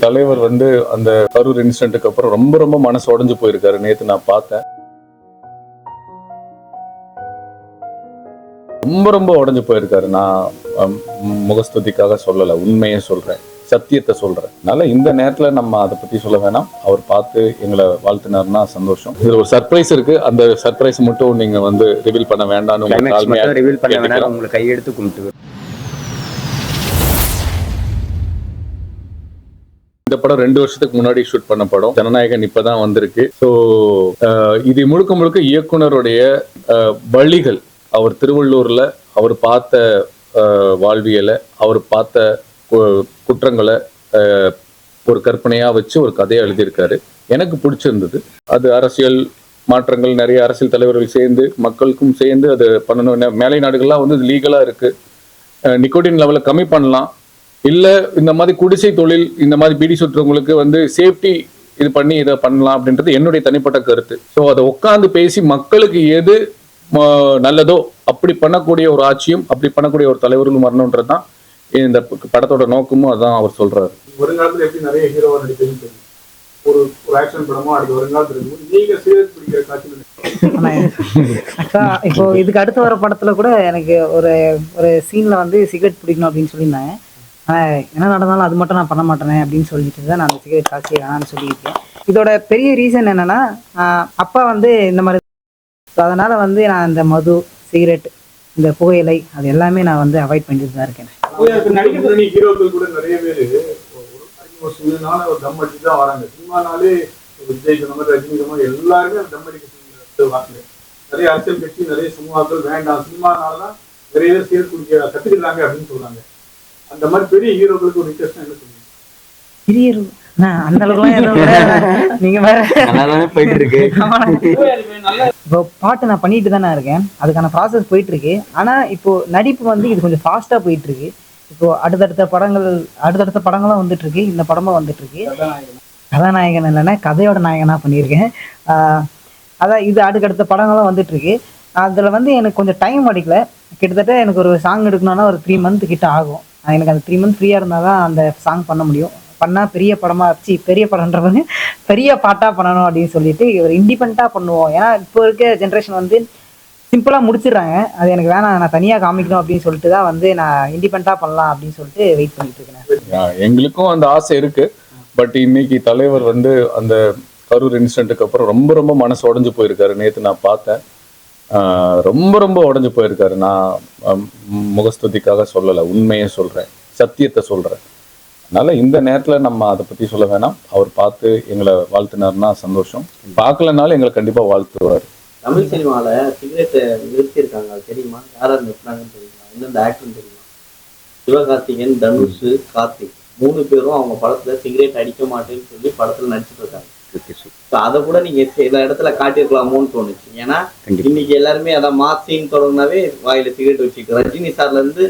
தலைவர் வந்து அந்த கரூர் இன்சிடென்ட்டுக்கு அப்புறம் ரொம்ப ரொம்ப மனசு உடைஞ்சு போயிருக்காரு. நேத்து நான் பார்த்தேன். ரொம்ப ரொம்ப உடைஞ்சு போயிருக்காரு. நான் முகஸ்துதிக்காக சொல்லல. உண்மையை சொல்றேன். சத்தியத்தை சொல்றேன். அதனால இந்த நேரத்துல நம்ம அதை பத்தி சொல்ல வேணாம். அவர் பார்த்து எங்களை வாழ்த்தினார்னா சந்தோஷம். இதுல ஒரு சர்ப்ரைஸ் இருக்கு. அந்த சர்ப்ரைஸ் மட்டும் நீங்க வந்து ரிவீல் பண்ண வேண்டாம்னு ரிவீல் பண்ண கேட்டுக்கிறேன். உங்களை கையெடுத்து கும்பிட்டு இந்த படம் ரெண்டு வருஷத்துக்கு முன்னாடி ஷூட் பண்ண படம். ஜனநாயகன் இப்பதான் வந்திருக்கு. ஸோ இது முழுக்க முழுக்க இயக்குனருடைய வழிகள். அவர் திருவள்ளூர்ல அவர் பார்த்த வாழ்வியலை அவர் பார்த்த கு- குற்றங்களை ஒரு கற்பனையா வச்சு ஒரு கதையை எழுதியிருக்காரு. எனக்கு பிடிச்சிருந்தது. அது அரசியல் மாற்றங்கள் நிறைய அரசியல் தலைவர்கள் சேர்ந்து மக்களுக்கும் சேர்ந்து அது பண்ணணும். மேலை நாடுகள்லாம் வந்து லீகலா இருக்கு. நிக்கோட்டின் லெவலை கம்மி பண்ணலாம். இல்ல இந்த மாதிரி குடிசை தொழில் இந்த மாதிரி பீடி சுற்றுறவங்களுக்கு வந்து சேஃப்டி இது பண்ணி இதை பண்ணலாம் அப்படின்றது என்னுடைய தனிப்பட்ட கருத்து. ஸோ அதை உட்காந்து பேசி மக்களுக்கு எது நல்லதோ அப்படி பண்ணக்கூடிய ஒரு ஆட்சியும் அப்படி பண்ணக்கூடிய ஒரு தலைவர்களும் வரணுன்றது தான் இந்த படத்தோட நோக்கமும் அதான் அவர் சொல்றாரு. வருங்காலத்துல எப்படி நிறைய ஹீரோவா ஒரு ஒரு ஆக்ஷன் படமோ அடுத்த வருங்காலத்துல நீங்க சீரியஸ் பிடிக்கிற காட்சியில் இப்போ இதுக்கு அடுத்து வர படத்துல கூட எனக்கு ஒரு ஒரு சீன்ல வந்து சிகரெட் பிடிக்கணும் அப்படின்னு சொல்லியிருந்தாங்க. ஆனால் என்ன நடந்தாலும் அது மட்டும் நான் பண்ண மாட்டேனே அப்படின்னு சொல்லிட்டு தான் நான் அந்த சிகரெட் காசி வேணாம்னு சொல்லியிருக்கேன். இதோட பெரிய ரீசன் என்னன்னா அப்பா வந்து இந்த மாதிரி அதனால் அதனால வந்து நான் இந்த மது சிகரெட் இந்த புகையிலை அது எல்லாமே நான் வந்து அவாய்ட் பண்ணிட்டு தான் இருக்கேன். ஹீரோக்கள் கூட நிறைய பேர் ஒரு அறிமுக ஒரு தம் அடிச்சு தான் வராங்க. சினிமானாலே விஜய் சொன்ன மாதிரி ரஜினி சொன்ன மாதிரி எல்லாருமே தம் அடிக்க வாங்க நிறைய அரசியல் கட்சி நிறைய சினிமாக்கள் வேண்டாம். சினிமானால தான் நிறைய பேர் சீர் குடிக்க கத்துக்கிறாங்க அப்படின்னு சொல்றாங்க. அந்த மாதிரி பெரிய ஹீரோக்களுக்கு ஒரு ரிக்வஸ்ட் என்ன சொல்லுங்க பெரிய அந்த அளவுக்குலாம். நீங்க வேற. நல்லா போயிட்டு இருக்கு இப்போ பாட்டு நான் பண்ணிட்டு தானே இருக்கேன். அதுக்கான ப்ராசஸ் போயிட்டு இருக்கு ஆனா இப்போ நடிப்பு வந்து இது கொஞ்சம் ஃபாஸ்டா போயிட்டு இருக்கு இப்போ அடுத்தடுத்த படங்கள் அடுத்தடுத்த படங்களும் வந்துட்டு இருக்கு இந்த படமும் வந்துட்டு இருக்கு கதாநாயகன் இல்லைன்னா கதையோட நாயகனா பண்ணியிருக்கேன். அதான் இது அடுக்கடுத்த படங்களும் வந்துட்டு இருக்கு அதுல வந்து எனக்கு கொஞ்சம் டைம் அடிக்கல. கிட்டத்தட்ட எனக்கு ஒரு சாங் எடுக்கணும்னா ஒரு த்ரீ மந்த் கிட்ட ஆகும். எனக்கு அந்த த்ரீ மந்த் ஃப்ரீயாக இருந்தால் தான் அந்த சாங் பண்ண முடியும். பண்ணால் பெரிய படமாக சி பெரிய படம்ன்றது பெரிய பாட்டாக பண்ணணும் அப்படின்னு சொல்லிட்டு ஒரு இண்டிபெண்ட்டாக பண்ணுவோம். ஏன்னா இப்போ இருக்க ஜென்ரேஷன் வந்து சிம்பிளாக முடிச்சிடுறாங்க. அது எனக்கு வேணாம் நான் தனியாக காமிக்கணும் அப்படின்னு சொல்லிட்டு தான் வந்து நான் இண்டிபெண்ட்டாக பண்ணலாம் அப்படின்னு சொல்லிட்டு வெயிட் பண்ணிட்டு இருக்கேன். எங்களுக்கும் அந்த ஆசை இருக்கு. பட் இன்னைக்கு தலைவர் வந்து அந்த கரூர் இன்சிடென்ட்டுக்கு அப்புறம் ரொம்ப ரொம்ப மனசு உடைஞ்சு போயிருக்காரு. நேற்று நான் பார்த்தேன். ரொம்ப ரொம்ப உடைஞ்சு போயிருக்காரு. நான் முகஸ்துதிக்காக சொல்லல உண்மையை சொல்றேன் சத்தியத்தை சொல்றேன். அதனால இந்த நேரத்துல நம்ம அதை பத்தி சொல்ல வேணாம். அவர் பார்த்து எங்களை வாழ்த்தினார்னா சந்தோஷம். பார்க்கலனாலும் எங்களை கண்டிப்பா வாழ்த்துவார். தமிழ் சினிமால சிகரெட்டை நிறுத்தியிருக்காங்க. அது தெரியுமா? யார் யார் நிறுத்தினாங்கன்னு தெரியுமா? எந்தெந்த ஆக்டர்னு தெரியுமா? சிவகார்த்திகேயன் தனுஷ் கார்த்திக். மூணு பேரும் அவங்க படத்துல சிகரெட் அடிக்க மாட்டேன்னு சொல்லி படத்துல நடிச்சிட்டு இருக்காங்க. So அதை கூட நீங்க சில இடத்துல காட்டியிருக்கலாமோன்னு தோணுச்சு. ஏன்னா. இன்னைக்கு எல்லாருமே அதான் மாசின்னு தொடங்கினாவே வாயில சிகரெட் வச்சுட்டு ரஜினி சார்ல இருந்து.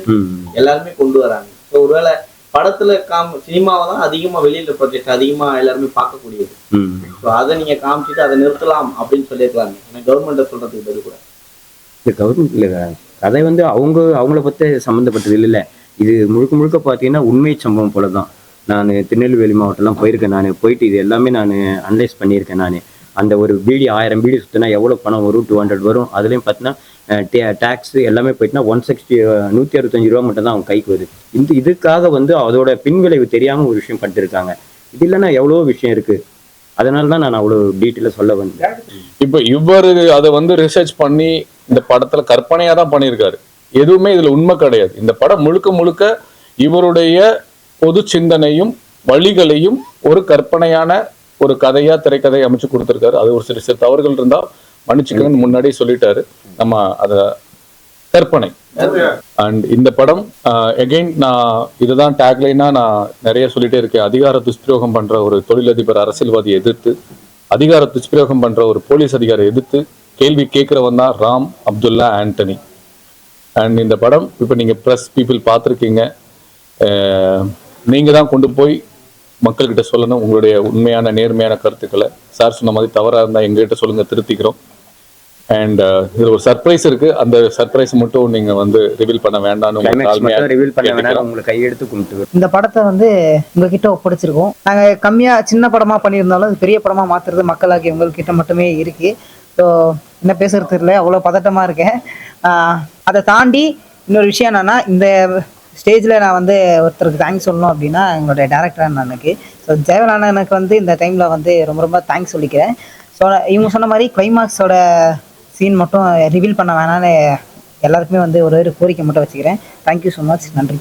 எல்லாருமே கொண்டு வராங்க. ஸோ ஒருவேளை படத்துல காம் சினிமாவை தான் அதிகமா வெளியில ப்ரொஜெக்ட் அதிகமா எல்லாருமே பார்க்கக்கூடியது. ஸோ அதை நீங்க காமிச்சிட்டு அதை நிறுத்தலாம் அப்படின்னு சொல்லியிருக்கலாமே. ஏன்னா கவர்மெண்ட்டை சொல்றதுக்கு பதில் கூட. இந்த கவர்மெண்ட் இல்லை கதை வந்து அவங்க அவங்கள பற்றி சம்மந்தப்பட்டது இல்லைல்ல இது முழுக்க முழுக்க பார்த்தீங்கன்னா உண்மை சம்பவம் போல தான் நான் திருநெல்வேலி மாவட்டம்லாம் போயிருக்கேன் நான். போயிட்டு இது எல்லாமே நான் அனலைஸ் பண்ணியிருக்கேன் நான். அந்த ஒரு பீடி ஆயிரம் பீடி சுற்றினா எவ்வளோ பணம் வரும்? டூ ஹண்ட்ரட் வரும். அதுலேயும் பார்த்தீங்கன்னா டேக்ஸ் எல்லாமே போயிட்டுனா ஒன் சிக்ஸ்டி நூற்றி அறுபத்தஞ்சு ரூபா மட்டும் தான் அவங்க கைக்கு வருது. இந்த இதுக்காக வந்து அதோட பின்விளைவு தெரியாமல் ஒரு விஷயம் பண்ணிருக்காங்க இது இல்லைன்னா எவ்வளோ விஷயம் இருக்குது அதனால தான் நான் அவ்வளோ டீட்டெயிலாக சொல்ல வந்தேன். இப்போ இவர் அதை வந்து ரிசர்ச் பண்ணி இந்த படத்தில் கற்பனையாக தான் பண்ணியிருக்காரு. எதுவுமே இதில் உண்மை கிடையாது. இந்த படம் முழுக்க முழுக்க இவருடைய பொது சிந்தனையும் வழிகளையும் ஒரு கற்பனையான ஒரு கதையா திரைக்கதையை அமைச்சு கொடுத்துருக்காரு. அது ஒரு சில சில தவறுகள் இருந்தா மன்னிச்சுக்கணும்னு முன்னாடியே சொல்லிட்டாரு. நம்ம அத கற்பனை. அண்ட் இந்த படம் எகெயின் நான் இதுதான் டேக்லைனா நான் நிறைய சொல்லிட்டே இருக்கேன். அதிகார துஷ்பிரயோகம் பண்ற ஒரு தொழிலதிபர் அரசியல்வாதியை எதிர்த்து அதிகார துஷ்பிரயோகம் பண்ற ஒரு போலீஸ் அதிகாரை எதிர்த்து கேள்வி கேட்கிறவன் தான் ராம் அப்துல்லா ஆண்டனி. அண்ட் இந்த படம் இப்போ நீங்க ப்ரெஸ் பீப்புள் பார்த்துருக்கீங்க. நீங்க தான் கொண்டு போய் மக்கள்கிட்ட சொல்லணும் உங்களுடைய உண்மையான நேர்மையான கருத்துக்களை. சார் சொன்ன மாதிரி தவறா இருந்தா எங்ககிட்ட சொல்லுங்க திருத்திக்கிறோம். அண்ட் இது ஒரு சர்ப்ரைஸ் இருக்கு. அந்த சர்ப்ரைஸ் மட்டும் நீங்க வந்து ரிவீல் பண்ண வேண்டாம்னு உங்களுக்கு ரிவீல் பண்ண வேணாம் கேட்டுக்கிறோம். உங்களை கையெடுத்து கும்பிட்டு இந்த படத்தை வந்து உங்ககிட்ட ஒப்படைச்சிருக்கோம். நாங்க கம்மியா சின்ன படமா பண்ணியிருந்தாலும் பெரிய படமா மாத்துறது மக்களாகி உங்ககிட்ட மட்டுமே இருக்கு. ஸோ என்ன பேசுறது தெரியல அவ்வளோ பதட்டமா இருக்கேன். அதை தாண்டி இன்னொரு விஷயம் என்னன்னா இந்த ஸ்டேஜில் நான் வந்து ஒருத்தருக்கு தேங்க்ஸ் சொல்லணும் அப்படின்னா எங்களுடைய டேரக்டர் அண்ணனுக்கு ஸோ ஜெயவன் அண்ணனுக்கு வந்து இந்த டைமில் வந்து ரொம்ப ரொம்ப தேங்க்ஸ் சொல்லிக்கிறேன். ஸோ இவங்க சொன்ன மாதிரி கிளைமாக்ஸோட சீன் மட்டும் ரிவீல் பண்ண வேணாம்னு எல்லாருக்குமே வந்து ஒரு ஒரு கோரிக்கை மட்டும் வச்சுக்கிறேன். தேங்க்யூ ஸோ மச் நன்றி.